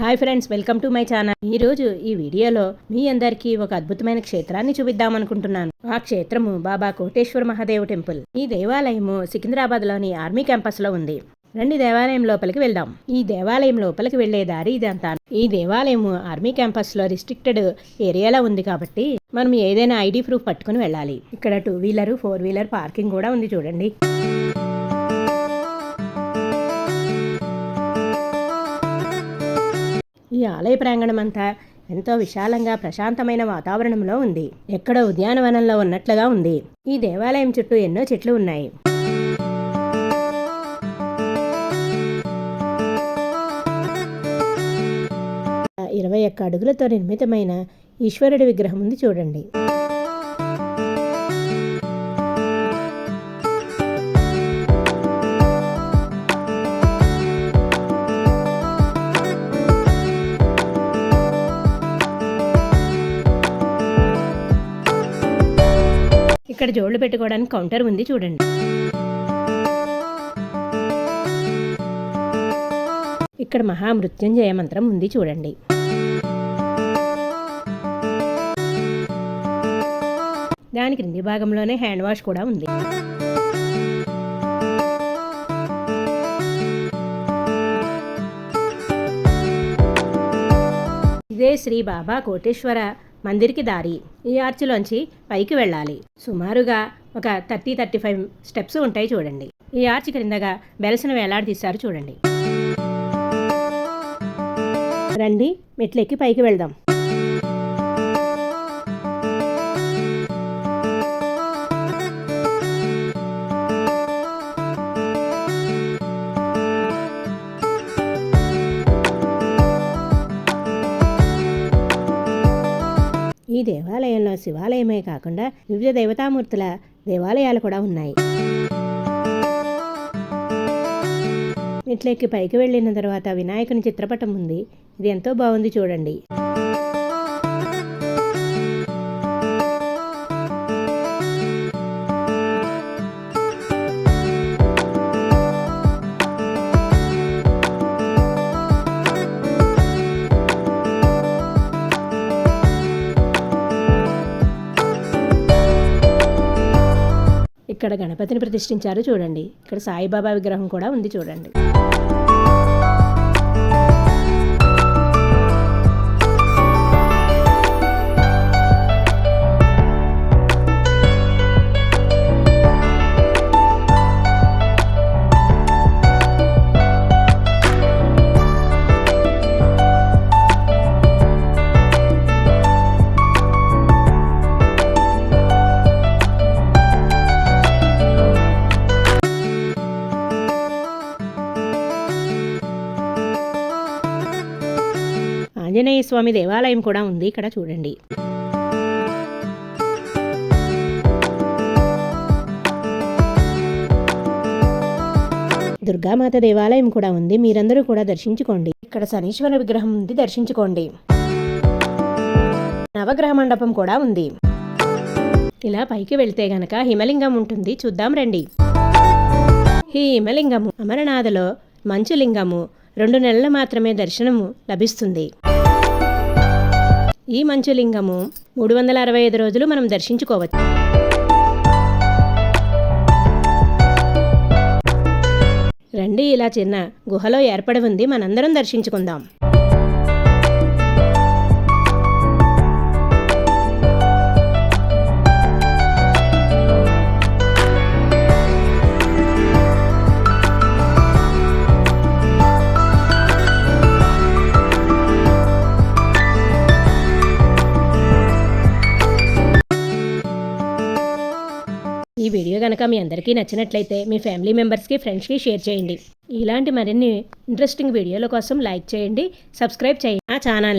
Hi friends welcome to my channel. ఈ రోజు ఈ వీడియోలో మీ అందరికీ ఒక అద్భుతమైన క్షేత్రాన్ని చూపిద్దాం అనుకుంటున్నాను. ఆ క్షేత్రము బాబా కోటేశ్వర మహాదేవ్ టెంపుల్. ఈ దేవాలయము సికింద్రాబాద్లోని ఆర్మీ క్యాంపస్లో ఉంది. రండి దేవాలయం లోపలికి వెళ్దాం. ఈ దేవాలయం లోపలికి వెళ్ళే దారి ఇదంతా. ఈ దేవాలయము ఆర్మీ క్యాంపస్లో రిస్ట్రిక్టెడ్ ఏరియాలో ఉంది కాబట్టి మనం ఏదైనా ఐడి ప్రూఫ్ పట్టుకుని వెళ్ళాలి. ఇక్కడ two wheeler four wheeler parking కూడా ఉంది చూడండి. ఈ ఆలయ ప్రాంగణం అంతా ఎంతో విశాలంగా ప్రశాంతమైన వాతావరణంలో ఉంది. ఎక్కడో ఉద్యానవనంలో ఉన్నట్లుగా ఉంది. ఈ దేవాలయం చుట్టూ ఎన్నో చెట్లు ఉన్నాయి. ఇరవై ఒక్క అడుగులతో నిర్మితమైన ఈశ్వరుడి విగ్రహం ఉంది చూడండి. ఇక్కడ జోళ్ళు పెట్టుకోవడానికి కౌంటర్ ఉంది చూడండి. ఇక్కడ మహామృత్యుంజయ మంత్రం ఉంది చూడండి. దాని క్రింది భాగంలోనే హ్యాండ్ వాష్ కూడా ఉంది. ఇదే శ్రీ బాబా కోటేశ్వర మందిర్కి దారి. ఈ ఆర్చిలోంచి పైకి వెళ్ళాలి. సుమారుగా ఒక థర్టీ థర్టీ ఫైవ్ స్టెప్స్ ఉంటాయి చూడండి. ఈ ఆర్చి క్రిందగా బెలసను వేలాడదీశారు చూడండి. రండి మెట్లెక్కి పైకి వెళ్దాం. ఈ దేవాలయంలో శివాలయమే కాకుండా వివిధ దేవతామూర్తుల దేవాలయాలు కూడా ఉన్నాయి. మెట్లెక్కి పైకి వెళ్ళిన తర్వాత వినాయకుని చిత్రపటం ఉంది. ఇది ఎంతో బాగుంది చూడండి. ఇక్కడ గణపతిని ప్రతిష్ఠించారు చూడండి. ఇక్కడ సాయిబాబా విగ్రహం కూడా ఉంది చూడండి. ఆంజనేయ స్వామి దేవాలయం కూడా ఉంది. ఇక్కడ చూడండి. దుర్గామాత దేవాలయం కూడా ఉంది. మీరందరూ కూడా దర్శించుకోండి. ఇక్కడ శనీశ్వర విగ్రహం ఉంది. దర్శించుకోండి. నవగ్రహ మండపం కూడా ఉంది. ఇలా పైకి వెళ్తే గనక హిమలింగం ఉంటుంది. చూద్దాం రండి. ఈ హిమలింగము అమరనాథలో మంచు లింగము రెండు నెలలు మాత్రమే దర్శనము లభిస్తుంది. ఈ మంచులింగము మూడు వందల అరవై ఐదు రోజులు మనం దర్శించుకోవచ్చు. రండి ఇలా చిన్న గుహలో ఏర్పడి ఉంది. మనందరం దర్శించుకుందాం. కనుక మీ అందరికీ నచ్చినట్లయితే మీ ఫ్యామిలీ మెంబర్స్కి ఫ్రెండ్స్కి షేర్ చేయండి. ఇలాంటి మరిన్ని ఇంట్రెస్టింగ్ వీడియోల కోసం లైక్ చేయండి సబ్స్క్రైబ్ చేయండి. ఆ ఛానల్